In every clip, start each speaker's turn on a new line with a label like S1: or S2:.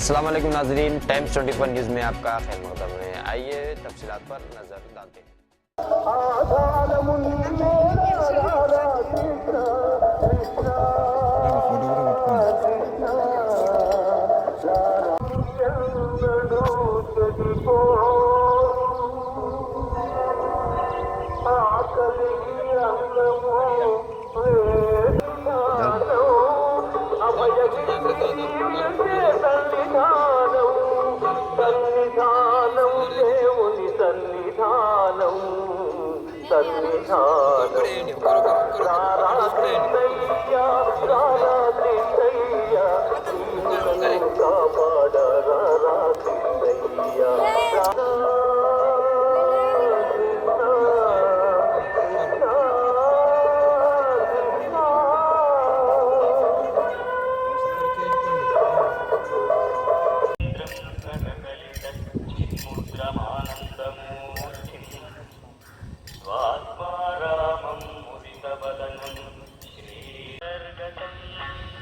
S1: अस्सलाम नाजरीन, times 24 news में आपका खैर मकदम है। आइए तफसी पर नज़र डालते हैं।
S2: సన్నిధానం సన్నిధానం రారా కృష్ణయ్య రారా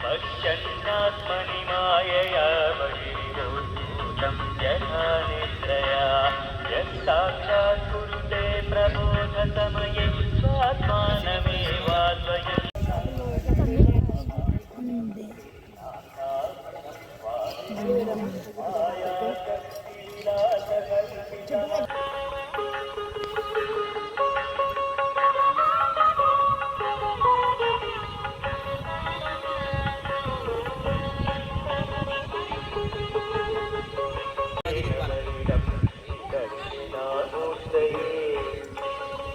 S2: పశ్చన్నాత్మని మాయయా బహిర్భూతం యథా నిద్రయా యత్సాక్షాత్ కురుతే ప్రబోధతమయే స్వాత్మానమేవాద్వయం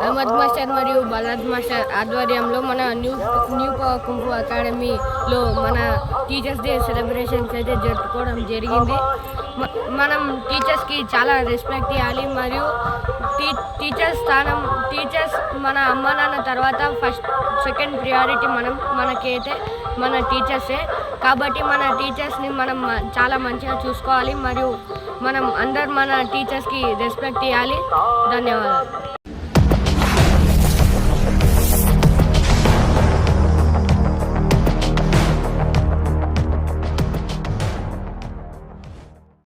S3: అహ్మద్ మాస్టర్ మరియు బలాద్ మాస్టర్ ఆధ్వర్యంలో మన న్యూ న్యూ పవర్ కుంపు అకాడమీలో మన టీచర్స్ డే సెలబ్రేషన్స్ అయితే జరుపుకోవడం జరిగింది. మనం టీచర్స్కి చాలా రెస్పెక్ట్ ఇవ్వాలి మరియు టీ టీచర్స్ స్థానం టీచర్స్ మన అమ్మ నాన్న తర్వాత ఫస్ట్ సెకండ్ ప్రియారిటీ మనం మనకైతే మన టీచర్సే కాబట్టి మన టీచర్స్ని మనం చాలా మంచిగా చూసుకోవాలి మరియు మనం అందరు మన టీచర్స్కి రెస్పెక్ట్ ఇవ్వాలి. ధన్యవాదాలు.